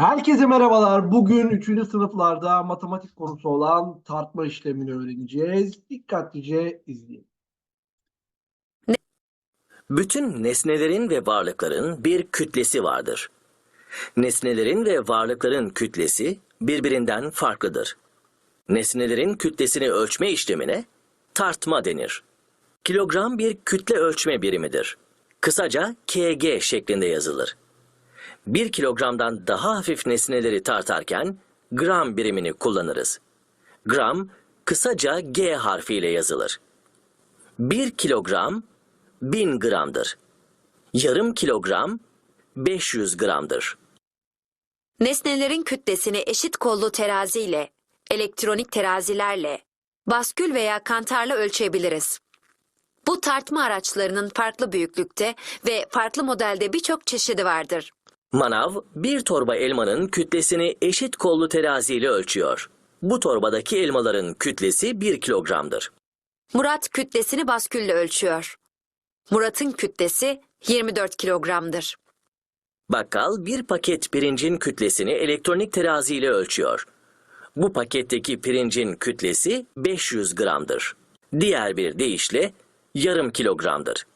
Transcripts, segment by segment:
Herkese merhabalar. Bugün 3. sınıflarda matematik konusu olan tartma işlemini öğreneceğiz. Dikkatlice izleyin. Bütün nesnelerin ve varlıkların bir kütlesi vardır. Nesnelerin ve varlıkların kütlesi birbirinden farklıdır. Nesnelerin kütlesini ölçme işlemine tartma denir. Kilogram bir kütle ölçme birimidir. Kısaca kg şeklinde yazılır. Bir kilogramdan daha hafif nesneleri tartarken gram birimini kullanırız. Gram kısaca G harfiyle yazılır. 1 kilogram 1000 gramdır. Yarım kilogram 500 gramdır. Nesnelerin kütlesini eşit kollu teraziyle, elektronik terazilerle, baskül veya kantarla ölçebiliriz. Bu tartma araçlarının farklı büyüklükte ve farklı modelde birçok çeşidi vardır. Manav bir torba elmanın kütlesini eşit kollu teraziyle ölçüyor. Bu torbadaki elmaların kütlesi 1 kilogramdır. Murat kütlesini baskülle ölçüyor. Murat'ın kütlesi 24 kilogramdır. Bakkal bir paket pirincin kütlesini elektronik teraziyle ölçüyor. Bu paketteki pirincin kütlesi 500 gramdır. Diğer bir deyişle yarım kilogramdır.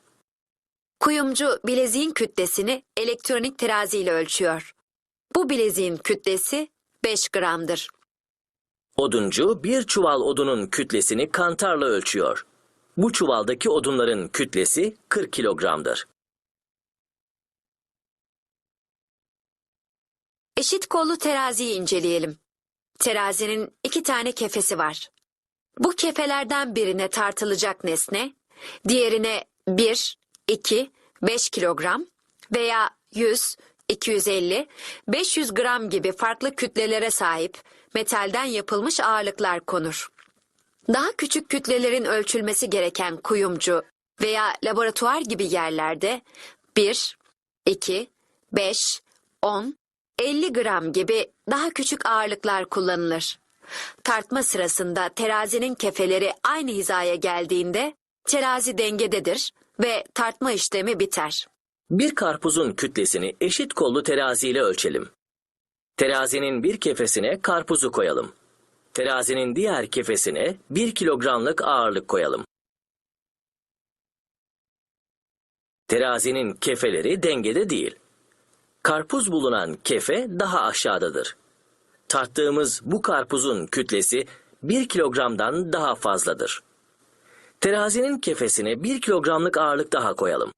Kuyumcu bileziğin kütlesini elektronik teraziyle ölçüyor. Bu bileziğin kütlesi 5 gramdır. Oduncu bir çuval odunun kütlesini kantarla ölçüyor. Bu çuvaldaki odunların kütlesi 40 kilogramdır. Eşit kollu teraziyi inceleyelim. Terazinin iki tane kefesi var. Bu kefelerden birine tartılacak nesne, diğerine 1, 2, 5 kilogram veya 100, 250, 500 gram gibi farklı kütlelere sahip metalden yapılmış ağırlıklar konur. Daha küçük kütlelerin ölçülmesi gereken kuyumcu veya laboratuvar gibi yerlerde 1, 2, 5, 10, 50 gram gibi daha küçük ağırlıklar kullanılır. Tartma sırasında terazinin kefeleri aynı hizaya geldiğinde terazi dengededir ve tartma işlemi biter. Bir karpuzun kütlesini eşit kollu teraziyle ölçelim. Terazinin bir kefesine karpuzu koyalım. Terazinin diğer kefesine 1 kilogramlık ağırlık koyalım. Terazinin kefeleri dengede değil. Karpuz bulunan kefe daha aşağıdadır. Tarttığımız bu karpuzun kütlesi 1 kilogramdan daha fazladır. Terazinin kefesine 1 kilogramlık ağırlık daha koyalım.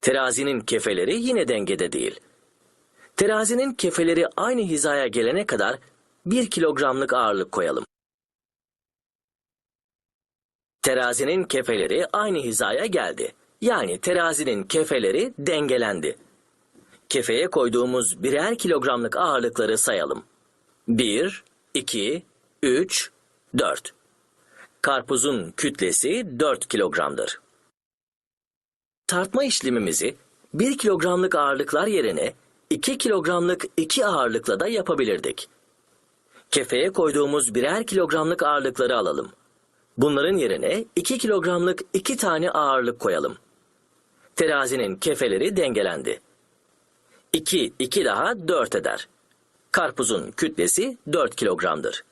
Terazinin kefeleri yine dengede değil. Terazinin kefeleri aynı hizaya gelene kadar 1 kilogramlık ağırlık koyalım. Terazinin kefeleri aynı hizaya geldi. Yani terazinin kefeleri dengelendi. Kefeye koyduğumuz birer kilogramlık ağırlıkları sayalım. 1, 2, 3, 4. Karpuzun kütlesi 4 kilogramdır. Tartma işlemimizi 1 kilogramlık ağırlıklar yerine 2 kilogramlık 2 ağırlıkla da yapabilirdik. Kefeye koyduğumuz birer kilogramlık ağırlıkları alalım. Bunların yerine 2 kilogramlık 2 tane ağırlık koyalım. Terazinin kefeleri dengelendi. 2, 2 daha 4 eder. Karpuzun kütlesi 4 kilogramdır.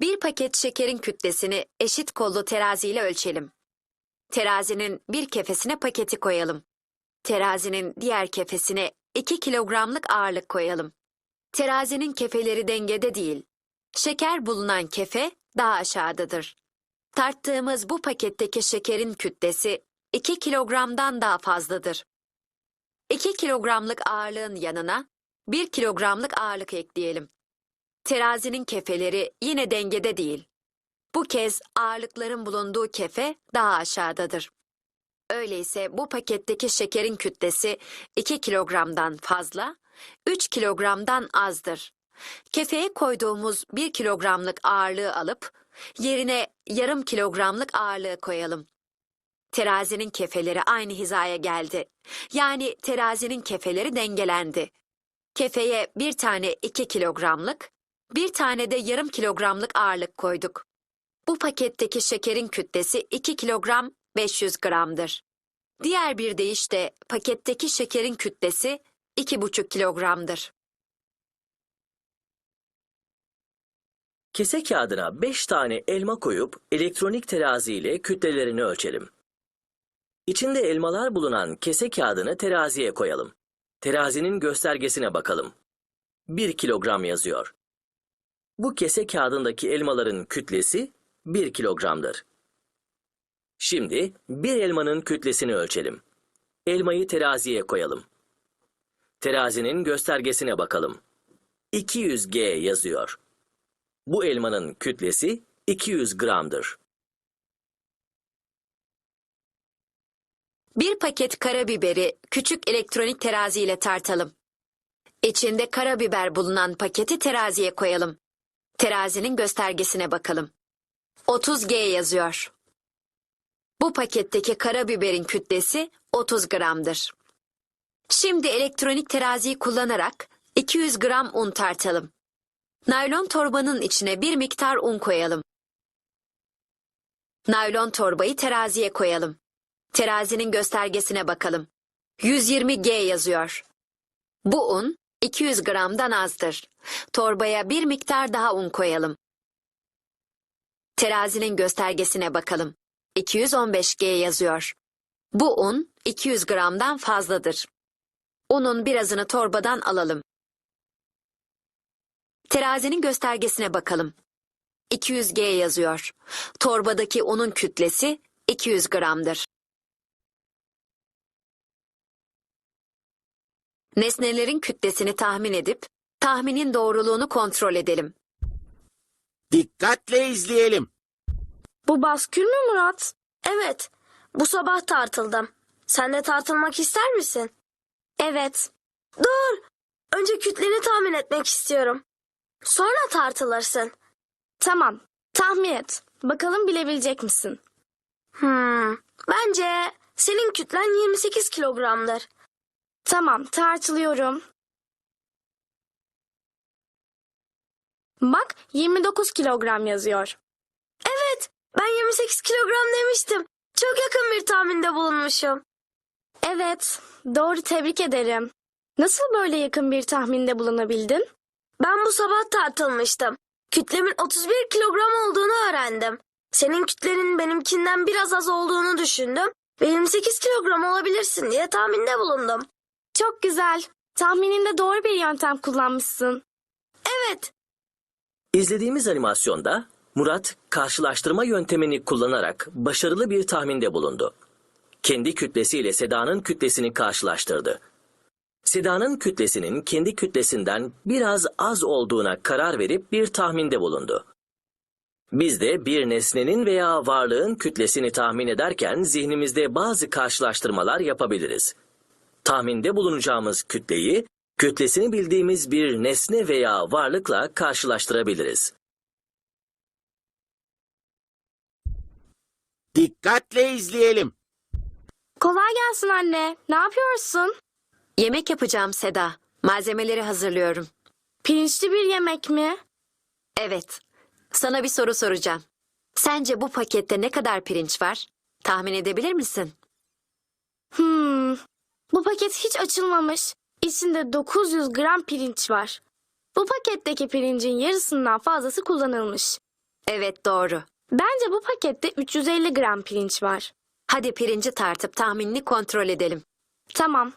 Bir paket şekerin kütlesini eşit kollu teraziyle ölçelim. Terazinin bir kefesine paketi koyalım. Terazinin diğer kefesine 2 kilogramlık ağırlık koyalım. Terazinin kefeleri dengede değil. Şeker bulunan kefe daha aşağıdadır. Tarttığımız bu paketteki şekerin kütlesi 2 kilogramdan daha fazladır. 2 kilogramlık ağırlığın yanına 1 kilogramlık ağırlık ekleyelim. Terazinin kefeleri yine dengede değil. Bu kez ağırlıkların bulunduğu kefe daha aşağıdadır. Öyleyse bu paketteki şekerin kütlesi 2 kilogramdan fazla, 3 kilogramdan azdır. Kefeye koyduğumuz 1 kilogramlık ağırlığı alıp yerine yarım kilogramlık ağırlığı koyalım. Terazinin kefeleri aynı hizaya geldi. Yani terazinin kefeleri dengelendi. Kefeye bir tane 2 kilogramlık, bir tane de yarım kilogramlık ağırlık koyduk. Bu paketteki şekerin kütlesi 2 kilogram 500 gramdır. Diğer bir deyişle paketteki şekerin kütlesi 2,5 kilogramdır. Kese kağıdına 5 tane elma koyup elektronik terazi ile kütlelerini ölçelim. İçinde elmalar bulunan kese kağıdını teraziye koyalım. Terazinin göstergesine bakalım. 1 kilogram yazıyor. Bu kese kağıdındaki elmaların kütlesi 1 kilogramdır. Şimdi bir elmanın kütlesini ölçelim. Elmayı teraziye koyalım. Terazinin göstergesine bakalım. 200G yazıyor. Bu elmanın kütlesi 200 gramdır. Bir paket karabiberi küçük elektronik terazi ile tartalım. İçinde karabiber bulunan paketi teraziye koyalım. Terazinin göstergesine bakalım. 30G yazıyor. Bu paketteki karabiberin kütlesi 30 gramdır. Şimdi elektronik teraziyi kullanarak 200 gram un tartalım. Naylon torbanın içine bir miktar un koyalım. Naylon torbayı teraziye koyalım. Terazinin göstergesine bakalım. 120G yazıyor. Bu un 200 gramdan azdır. Torbaya bir miktar daha un koyalım. Terazinin göstergesine bakalım. 215G yazıyor. Bu un 200 gramdan fazladır. Unun birazını torbadan alalım. Terazinin göstergesine bakalım. 200G yazıyor. Torbadaki unun kütlesi 200 gramdır. Nesnelerin kütlesini tahmin edip tahminin doğruluğunu kontrol edelim. Dikkatle izleyelim. Bu baskül mü Murat? Evet. Bu sabah tartıldım. Sen de tartılmak ister misin? Evet. Dur. Önce kütleni tahmin etmek istiyorum. Sonra tartılırsın. Tamam. Tahmin et. Bakalım bilebilecek misin? Hmm. Bence senin kütlen 28 kilogramdır. Tamam. Tartılıyorum. Bak 29 kilogram yazıyor. Evet. Ben 28 kilogram demiştim. Çok yakın bir tahminde bulunmuşum. Evet, doğru tebrik ederim. Nasıl böyle yakın bir tahminde bulunabildin? Ben bu sabah tartılmıştım. Kütlemin 31 kilogram olduğunu öğrendim. Senin kütlenin benimkinden biraz az olduğunu düşündüm ve 28 kilogram olabilirsin diye tahminde bulundum. Çok güzel. Tahmininde doğru bir yöntem kullanmışsın. Evet, İzlediğimiz animasyonda Murat karşılaştırma yöntemini kullanarak başarılı bir tahminde bulundu. Kendi kütlesiyle Seda'nın kütlesini karşılaştırdı. Seda'nın kütlesinin kendi kütlesinden biraz az olduğuna karar verip bir tahminde bulundu. Biz de bir nesnenin veya varlığın kütlesini tahmin ederken zihnimizde bazı karşılaştırmalar yapabiliriz. Tahminde bulunacağımız kütleyi, kütlesini bildiğimiz bir nesne veya varlıkla karşılaştırabiliriz. Dikkatle izleyelim. kolay gelsin anne. Ne yapıyorsun? Yemek yapacağım Seda. Malzemeleri hazırlıyorum. Pirinçli bir yemek mi? Evet. Sana bir soru soracağım. Sence bu pakette ne kadar pirinç var? Tahmin edebilir misin? Hmm. Bu paket hiç açılmamış. İçinde 900 gram pirinç var. Bu paketteki pirincin yarısından fazlası kullanılmış. Evet doğru. Bence bu pakette 350 gram pirinç var. Hadi pirinci tartıp tahminini kontrol edelim. Tamam.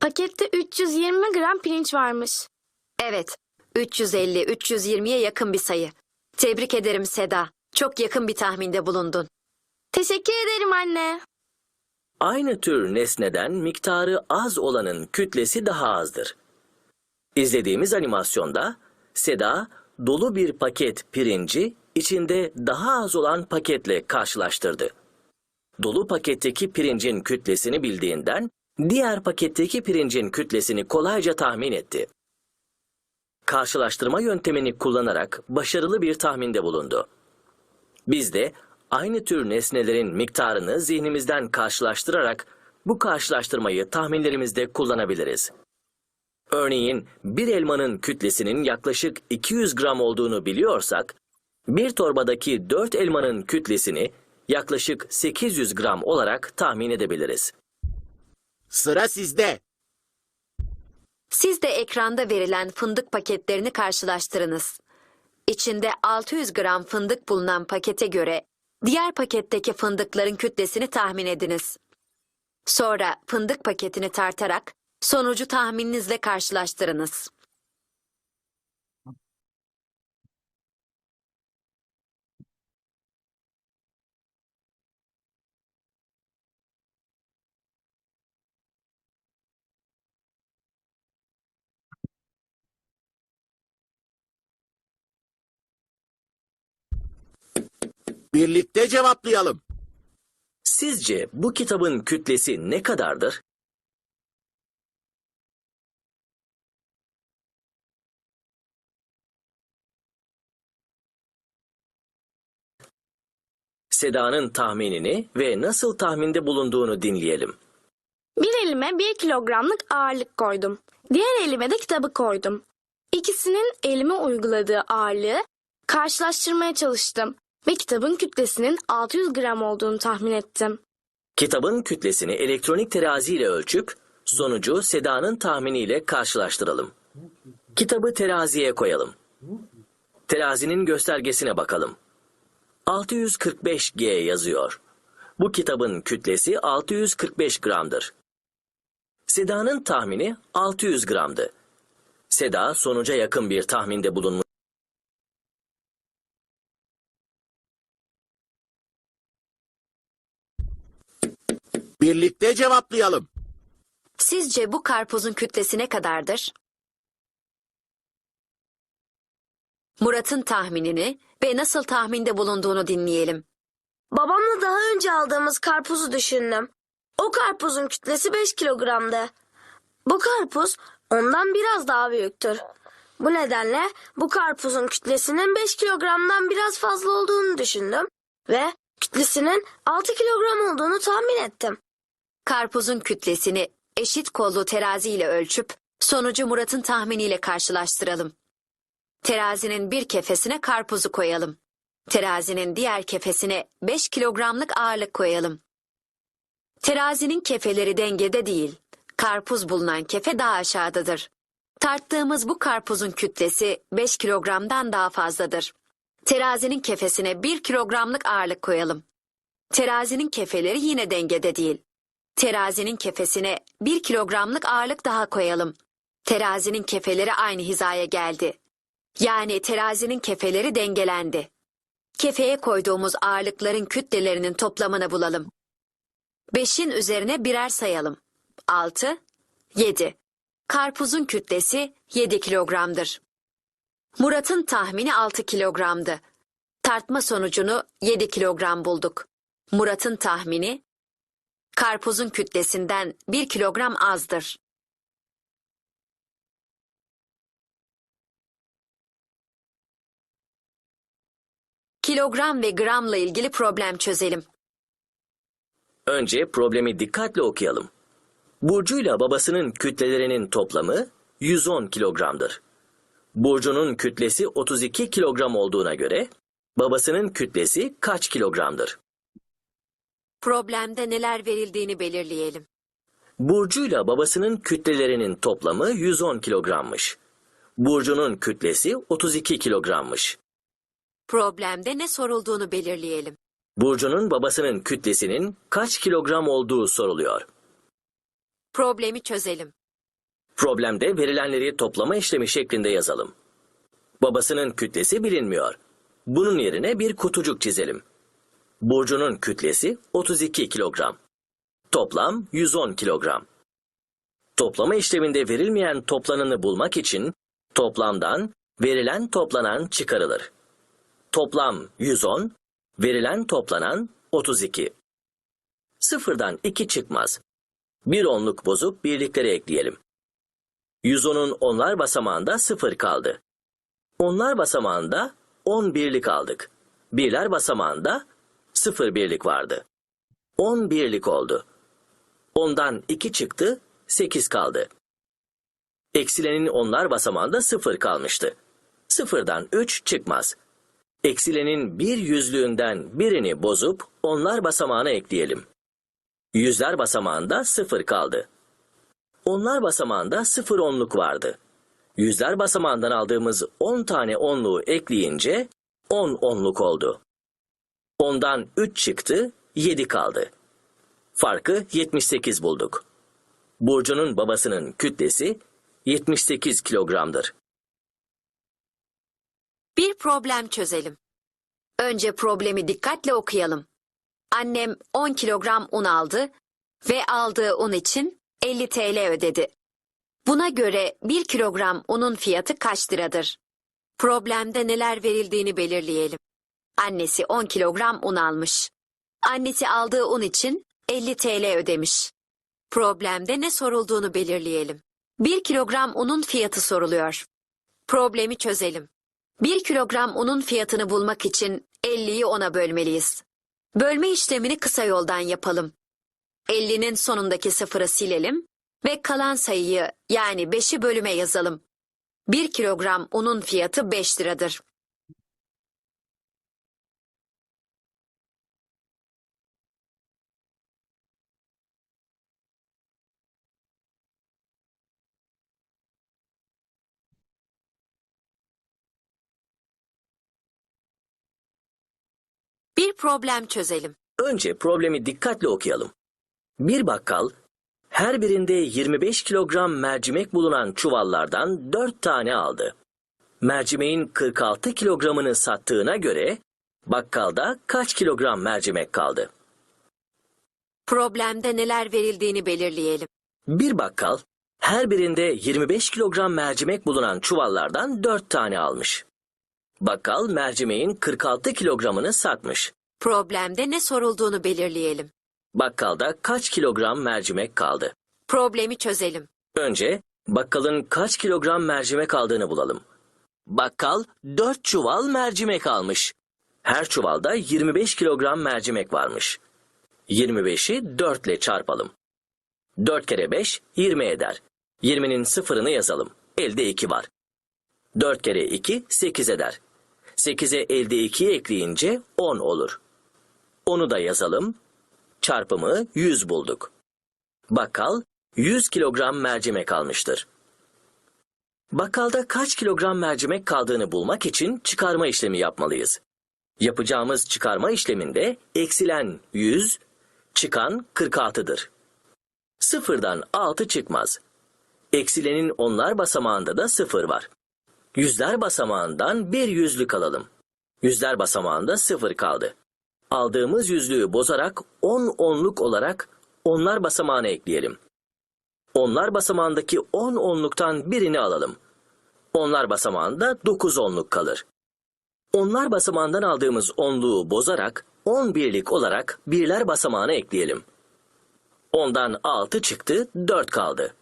Pakette 320 gram pirinç varmış. Evet. 350-320'ye yakın bir sayı. Tebrik ederim Seda. Çok yakın bir tahminde bulundun. Teşekkür ederim anne. Aynı tür nesneden miktarı az olanın kütlesi daha azdır. İzlediğimiz animasyonda Seda dolu bir paket pirinci içinde daha az olan paketle karşılaştırdı. Dolu paketteki pirincin kütlesini bildiğinden diğer paketteki pirincin kütlesini kolayca tahmin etti. Karşılaştırma yöntemini kullanarak başarılı bir tahminde bulundu. Biz de aynı tür nesnelerin miktarını zihnimizden karşılaştırarak bu karşılaştırmayı tahminlerimizde kullanabiliriz. Örneğin bir elmanın kütlesinin yaklaşık 200 gram olduğunu biliyorsak, bir torbadaki 4 elmanın kütlesini yaklaşık 800 gram olarak tahmin edebiliriz. Sıra sizde. Siz de ekranda verilen fındık paketlerini karşılaştırınız. İçinde 600 gram fındık bulunan pakete göre diğer paketteki fındıkların kütlesini tahmin ediniz. Sonra fındık paketini tartarak sonucu tahmininizle karşılaştırınız. Birlikte cevaplayalım. Sizce bu kitabın kütlesi ne kadardır? Seda'nın tahminini ve nasıl tahminde bulunduğunu dinleyelim. Bir elime bir kilogramlık ağırlık koydum. Diğer elime de kitabı koydum. İkisinin elime uyguladığı ağırlığı karşılaştırmaya çalıştım ve kitabın kütlesinin 600 gram olduğunu tahmin ettim. Kitabın kütlesini elektronik terazi ile ölçüp sonucu Seda'nın tahminiyle karşılaştıralım. Kitabı teraziye koyalım. Terazinin göstergesine bakalım. 645G yazıyor. Bu kitabın kütlesi 645 gramdır. Seda'nın tahmini 600 gramdı. Seda sonuca yakın bir tahminde bulunmuş. Birlikte cevaplayalım. Sizce bu karpuzun kütlesi ne kadardır? Murat'ın tahminini ve nasıl tahminde bulunduğunu dinleyelim. Babamla daha önce aldığımız karpuzu düşündüm. O karpuzun kütlesi 5 kilogramdı. Bu karpuz ondan biraz daha büyüktür. Bu nedenle bu karpuzun kütlesinin 5 kilogramdan biraz fazla olduğunu düşündüm ve kütlesinin 6 kilogram olduğunu tahmin ettim. Karpuzun kütlesini eşit kollu terazi ile ölçüp sonucu Murat'ın tahminiyle karşılaştıralım. Terazinin bir kefesine karpuzu koyalım. Terazinin diğer kefesine 5 kilogramlık ağırlık koyalım. Terazinin kefeleri dengede değil. Karpuz bulunan kefe daha aşağıdadır. Tarttığımız bu karpuzun kütlesi 5 kilogramdan daha fazladır. Terazinin kefesine 1 kilogramlık ağırlık koyalım. Terazinin kefeleri yine dengede değil. Terazinin kefesine 1 kilogramlık ağırlık daha koyalım. Terazinin kefeleri aynı hizaya geldi. Yani terazinin kefeleri dengelendi. Kefeye koyduğumuz ağırlıkların kütlelerinin toplamını bulalım. 5'in üzerine birer sayalım. 6, 7. Karpuzun kütlesi 7 kilogramdır. Murat'ın tahmini 6 kilogramdı. Tartma sonucunu 7 kilogram bulduk. Murat'ın tahmini karpuzun kütlesinden 1 kilogram azdır. Kilogram ve gramla ilgili problem çözelim. Önce problemi dikkatle okuyalım. Burcu'yla babasının kütlelerinin toplamı 110 kilogramdır. Burcu'nun kütlesi 32 kilogram olduğuna göre babasının kütlesi kaç kilogramdır? Problemde neler verildiğini belirleyelim. Burcu'yla babasının kütlelerinin toplamı 110 kilogrammış. Burcu'nun kütlesi 32 kilogrammış. Problemde ne sorulduğunu belirleyelim. Burcu'nun babasının kütlesinin kaç kilogram olduğu soruluyor. Problemi çözelim. Problemde verilenleri toplama işlemi şeklinde yazalım. Babasının kütlesi bilinmiyor. Bunun yerine bir kutucuk çizelim. Burcu'nun kütlesi 32 kilogram. Toplam 110 kilogram. Toplama işleminde verilmeyen toplananı bulmak için toplamdan verilen toplanan çıkarılır. Toplam 110, verilen toplanan 32. Sıfırdan 2 çıkmaz. Bir onluk bozup birlikleri ekleyelim. 110'un onlar basamağında 0 kaldı. Onlar basamağında 10 birlik aldık. Birler basamağında 0 birlik vardı. 10 birlik oldu. Ondan 2 çıktı, 8 kaldı. Eksilenin onlar basamağında 0 kalmıştı. Sıfırdan 3 çıkmaz. Eksilenin bir yüzlüğünden birini bozup onlar basamağına ekleyelim. Yüzler basamağında sıfır kaldı. Onlar basamağında sıfır onluk vardı. Yüzler basamağından aldığımız 10 tane onluğu ekleyince 10 onluk oldu. Ondan 3 çıktı, 7 kaldı. Farkı 78 bulduk. Burcu'nun babasının kütlesi 78 kilogramdır. Bir problem çözelim. Önce problemi dikkatle okuyalım. Annem 10 kilogram un aldı ve aldığı un için 50 TL ödedi. Buna göre 1 kilogram unun fiyatı kaç liradır? Problemde neler verildiğini belirleyelim. Annesi 10 kilogram un almış. Annesi aldığı un için 50 TL ödemiş. Problemde ne sorulduğunu belirleyelim. 1 kilogram unun fiyatı soruluyor. Problemi çözelim. 1 kilogram unun fiyatını bulmak için 50'yi 10'a bölmeliyiz. Bölme işlemini kısa yoldan yapalım. 50'nin sonundaki sıfırı silelim ve kalan sayıyı yani 5'i bölüme yazalım. 1 kilogram unun fiyatı 5 liradır. Bir problem çözelim. Önce problemi dikkatle okuyalım. Bir bakkal her birinde 25 kilogram mercimek bulunan çuvallardan 4 tane aldı. Mercimeğin 46 kilogramını sattığına göre bakkalda kaç kilogram mercimek kaldı? Problemde neler verildiğini belirleyelim. Bir bakkal her birinde 25 kilogram mercimek bulunan çuvallardan 4 tane almış. Bakkal mercimeğin 46 kilogramını satmış. Problemde ne sorulduğunu belirleyelim. Bakkalda kaç kilogram mercimek kaldı? Problemi çözelim. Önce bakkalın kaç kilogram mercimek aldığını bulalım. Bakkal 4 çuval mercimek almış. Her çuvalda 25 kilogram mercimek varmış. 25'i 4 ile çarpalım. 4 kere 5 20 eder. 20'nin sıfırını yazalım. Elde 2 var. 4 kere 2 8 eder. 8'e elde 2'yi ekleyince 10 olur. Onu da yazalım. Çarpımı 100 bulduk. Bakkal 100 kilogram mercimek almıştır. Bakkalda kaç kilogram mercimek kaldığını bulmak için çıkarma işlemi yapmalıyız. Yapacağımız çıkarma işleminde eksilen 100, çıkan 46'dır. Sıfırdan 6 çıkmaz. Eksilenin onlar basamağında da sıfır var. Yüzler basamağından bir yüzlük alalım. Yüzler basamağında sıfır kaldı. Aldığımız yüzlüğü bozarak 10 onluk olarak onlar basamağına ekleyelim. Onlar basamağındaki 10 onluktan birini alalım. Onlar basamağında 9 onluk kalır. Onlar basamağından aldığımız onluğu bozarak 10 birlik olarak birler basamağına ekleyelim. Ondan 6 çıktı, 4 kaldı.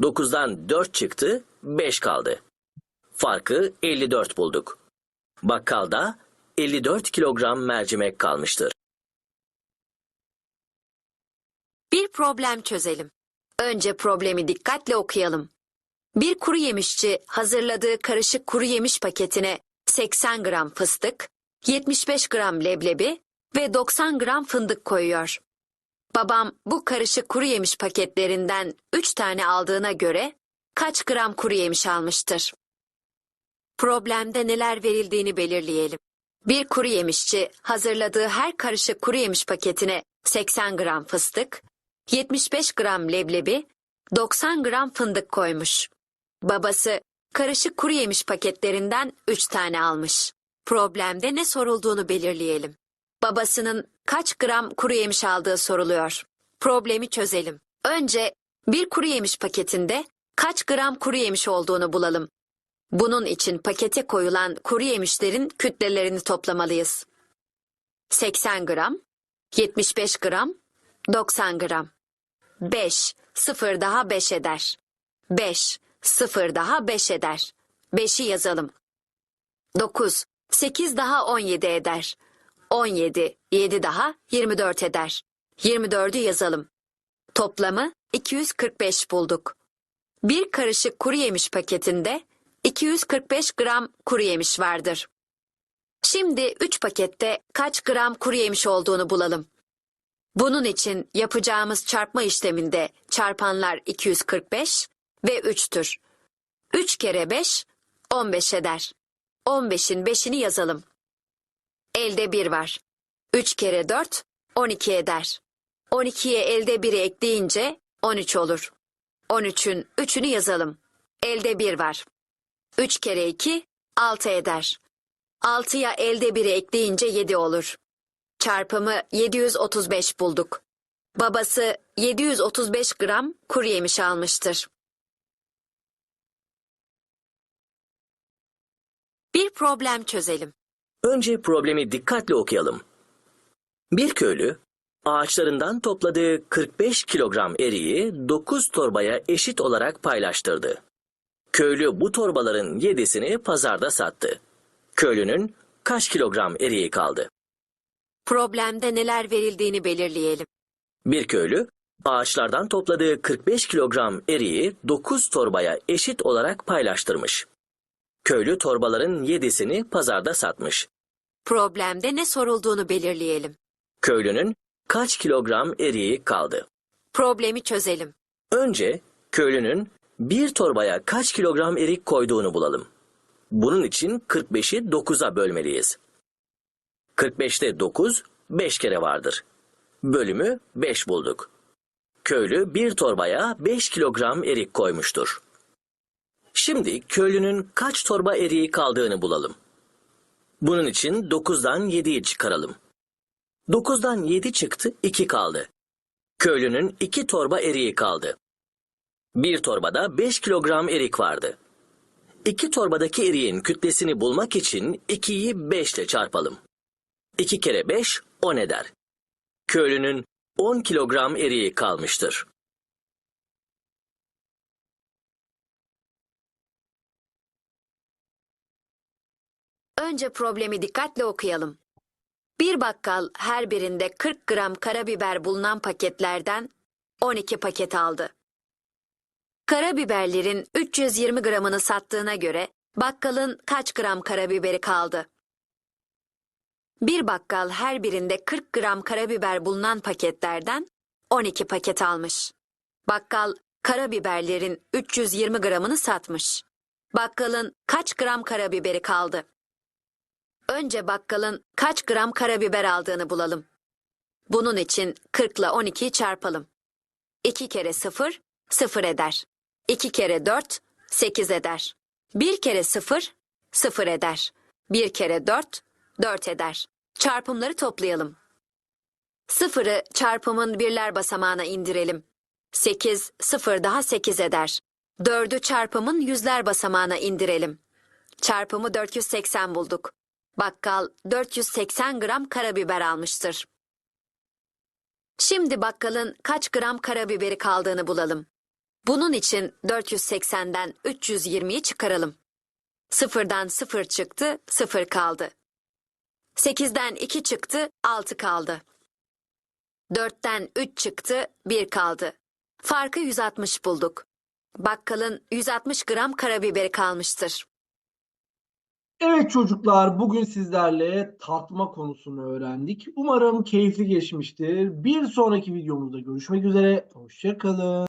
9'dan 4 çıktı, 5 kaldı. Farkı 54 bulduk. Bakkalda 54 kilogram mercimek kalmıştır. Bir problem çözelim. Önce problemi dikkatle okuyalım. Bir kuru yemişçi hazırladığı karışık kuru yemiş paketine 80 gram fıstık, 75 gram leblebi ve 90 gram fındık koyuyor. Babam bu karışık kuru yemiş paketlerinden 3 tane aldığına göre kaç gram kuru yemiş almıştır? Problemde neler verildiğini belirleyelim. Bir kuru yemişçi hazırladığı her karışık kuru yemiş paketine 80 gram fıstık, 75 gram leblebi, 90 gram fındık koymuş. Babası karışık kuru yemiş paketlerinden 3 tane almış. Problemde ne sorulduğunu belirleyelim. Babasının kaç gram kuru yemiş aldığı soruluyor. Problemi çözelim. Önce bir kuru yemiş paketinde kaç gram kuru yemiş olduğunu bulalım. Bunun için pakete koyulan kuru yemişlerin kütlelerini toplamalıyız. 80 gram, 75 gram, 90 gram. 5, 0 daha 5 eder. 5, 0 daha 5 eder. 5'i yazalım. 9, 8 daha 17 eder. 17, 7 daha 24 eder. 24'ü yazalım. Toplamı 245 bulduk. Bir karışık kuru yemiş paketinde 245 gram kuru yemiş vardır. Şimdi 3 pakette kaç gram kuru yemiş olduğunu bulalım. Bunun için yapacağımız çarpma işleminde çarpanlar 245 ve 3'tür. 3 kere 5, 15 eder. 15'in 5'ini yazalım. Elde 1 var. 3 kere 4, 12 eder. 12'ye elde 1'i ekleyince 13 olur. 13'ün 3'ünü yazalım. Elde 1 var. 3 kere 2, 6 eder. 6'ya elde 1'i ekleyince 7 olur. Çarpımı 735 bulduk. Babası 735 gram kuru yemiş almıştır. Bir problem çözelim. Önce problemi dikkatle okuyalım. Bir köylü ağaçlarından topladığı 45 kilogram eriği 9 torbaya eşit olarak paylaştırdı. Köylü bu torbaların 7'sini pazarda sattı. Köylünün kaç kilogram eriği kaldı? Problemde neler verildiğini belirleyelim. Bir köylü ağaçlardan topladığı 45 kilogram eriği 9 torbaya eşit olarak paylaştırmış. Köylü torbaların 7'sini pazarda satmış. Problemde ne sorulduğunu belirleyelim. Köylünün kaç kilogram eriği kaldı? Problemi çözelim. Önce köylünün bir torbaya kaç kilogram erik koyduğunu bulalım. Bunun için 45'i 9'a bölmeliyiz. 45'te 9, 5 kere vardır. Bölümü 5 bulduk. Köylü bir torbaya 5 kilogram erik koymuştur. Şimdi köylünün kaç torba eriği kaldığını bulalım. Bunun için 9'dan 7'yi çıkaralım. 9'dan 7 çıktı, 2 kaldı. Köylünün 2 torba eriği kaldı. Bir torbada 5 kilogram erik vardı. İki torbadaki eriğin kütlesini bulmak için 2'yi 5 ile çarpalım. 2 kere 5 10 eder. Köylünün 10 kilogram eriği kalmıştır. Önce problemi dikkatle okuyalım. Bir bakkal her birinde 40 gram karabiber bulunan paketlerden 12 paket aldı. Karabiberlerin 320 gramını sattığına göre bakkalın kaç gram karabiberi kaldı? Bir bakkal her birinde 40 gram karabiber bulunan paketlerden 12 paket almış. Bakkal karabiberlerin 320 gramını satmış. Bakkalın kaç gram karabiberi kaldı? Önce bakkalın kaç gram karabiber aldığını bulalım. Bunun için 40 ile 12'yi çarpalım. 2 kere 0, 0 eder. 2 kere 4, 8 eder. 1 kere 0, 0 eder. 1 kere 4, 4 eder. Çarpımları toplayalım. 0'ı çarpımın birler basamağına indirelim. 8, 0 daha 8 eder. 4'ü çarpımın yüzler basamağına indirelim. Çarpımı 480 bulduk. Bakkal 480 gram karabiber almıştır. Şimdi bakkalın kaç gram karabiberi kaldığını bulalım. Bunun için 480'den 320'yi çıkaralım. Sıfırdan 0 çıktı, 0 kaldı. 8'den 2 çıktı, 6 kaldı. 4'ten 3 çıktı, 1 kaldı. Farkı 160 bulduk. Bakkalın 160 gram karabiberi kalmıştır. Evet çocuklar bugün sizlerle tartma konusunu öğrendik. Umarım keyifli geçmiştir. Bir sonraki videomuzda görüşmek üzere. Hoşçakalın.